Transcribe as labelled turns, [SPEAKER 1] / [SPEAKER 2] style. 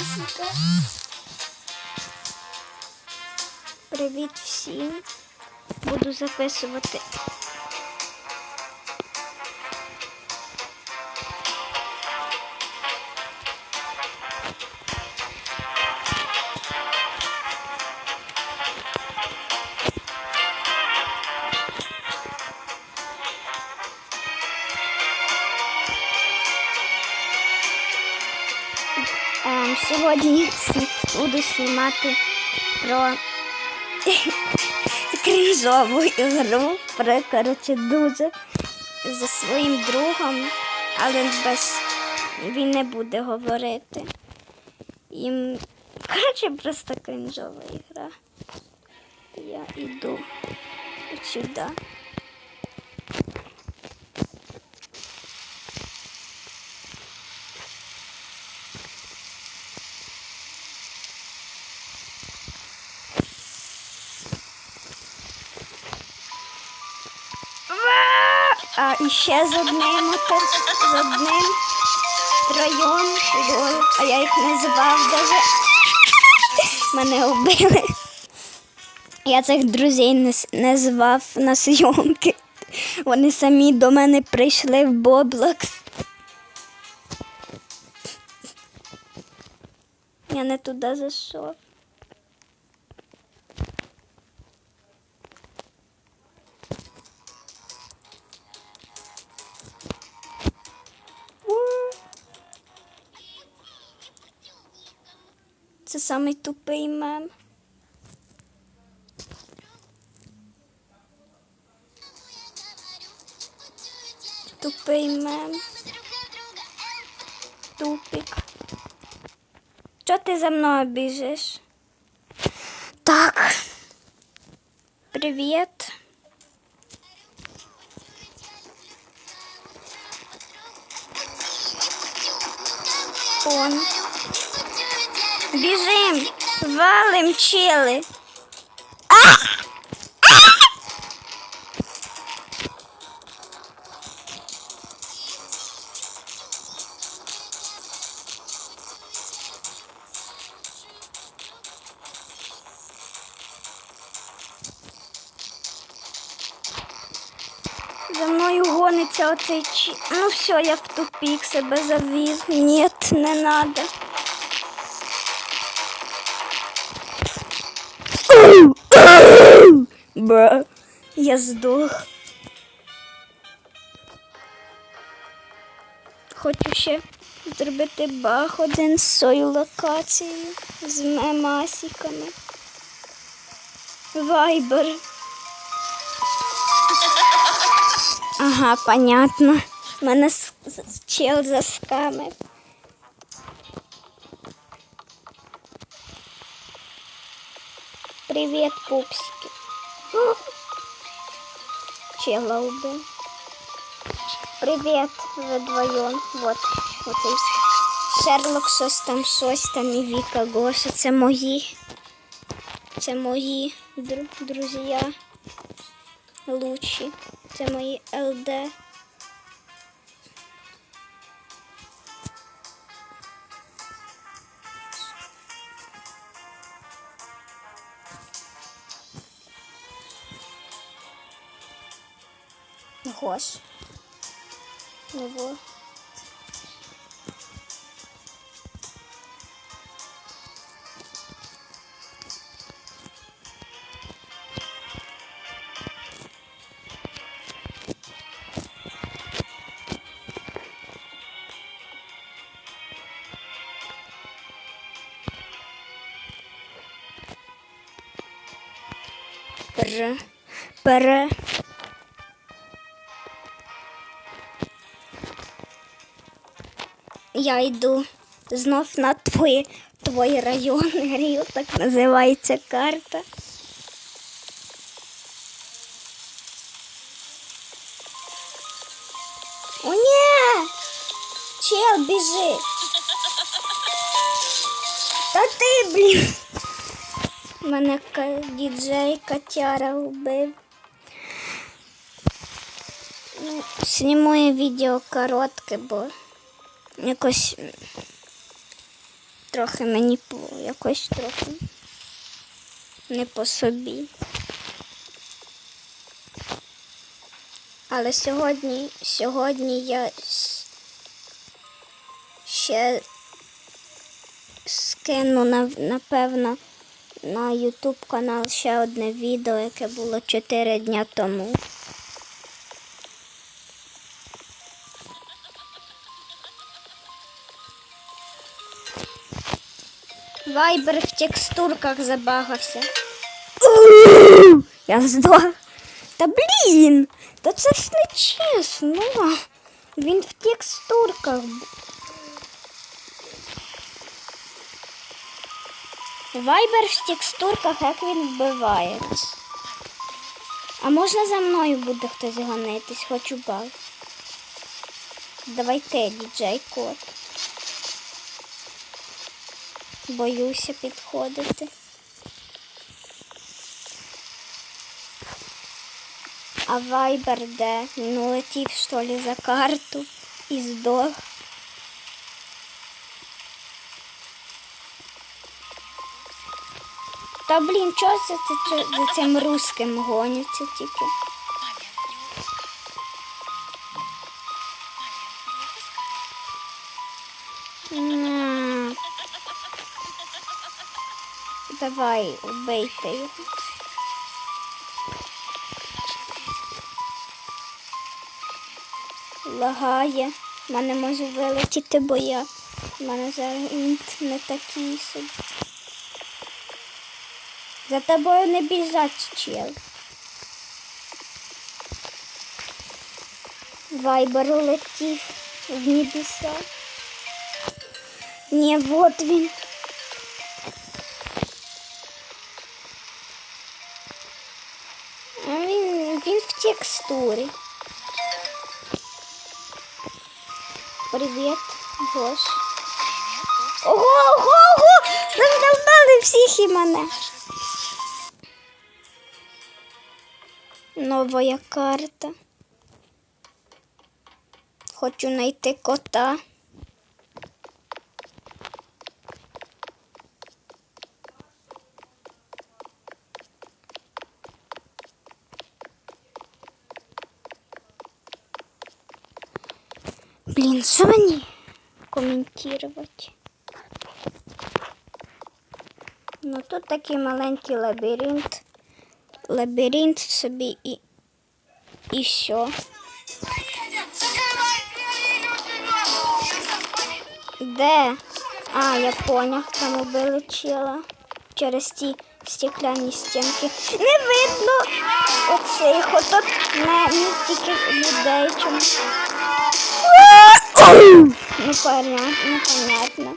[SPEAKER 1] Песика. Привіт всім. Буду записувати. Сьогодні буду знімати про крінжову ігру. Про коротше дуже за своїм другом, але без він не буде говорити. Їм коротше просто крінжова ігра. Я йду сюди. Ще з одним, отак, з одним троєм. А я їх називав даже. Мене вбили. Я цих друзей не, не звав на зйомки. Вони самі до мене прийшли в Боблокс. Я не туди зайшов. Це самий тупий мем. Тупий мем. Тупик. Чого ти за мною біжиш? Так. Привіт. Он. Біжим, валим чили. За мною гониться оцей чи. Ну все, я в тупик себе завів. Нет, не надо. Бра. Я здох. Хочу ще зробити баг один з цією локацією з мемасиками. Вайбер. Ага, понятно. Мене чел заскамив. Привет, пупсики. Чела убил. Привет, ви вдвоєм. Вот, оцей Шерлок щось там, щось там і Віка Гоша. Це мої. Це мої дру- друзі. Лучі. Це мої ЛД. Гош. Його. Пер. Пере. Я йду знов на твій, твій район. Грію, так називається карта. О, ні! Чел, біжи! Та ти, блін! Мене діджей Катяра вбив. Зніму я відео коротке, бо якось трохи мені якось трохи не по собі. Але сьогодні, сьогодні я ще скину напевно на YouTube канал ще одне відео, яке було 4 дня тому. Вайбер в текстурках забагався. Я здох. Та блін! Та це ж не чесно. Він в текстурках. Вайбер в текстурках, як він вбивається. А можна за мною буде хтось гонитись, хочу баг. Давай ти, діджей кот. Боюся підходити. А вайбер де? Ну летів що ли за карту і здох. Та блін, чого це, за цим русским гоняться тільки? Давай, убийте його. Лагає. В мене може вилетіти, бо я. У мене зараз не такий собі. За тобою не біжать, чел. Вайбер улетів в небеса. Ні, вот він. А він, в текстурі. Привіт, Гош. Ого, ого, ого! Задолбали всіх і мене. Нова карта. Хочу знайти кота. Блін, що мені коментувати? Ну тут такий маленький лабіринт. Лабіринт собі і, і все. Де? А, я поняв, там убили чела. Через ті стекляні стінки. Не видно оцих отут не, тільки людей чому. Непонятно, непонятно.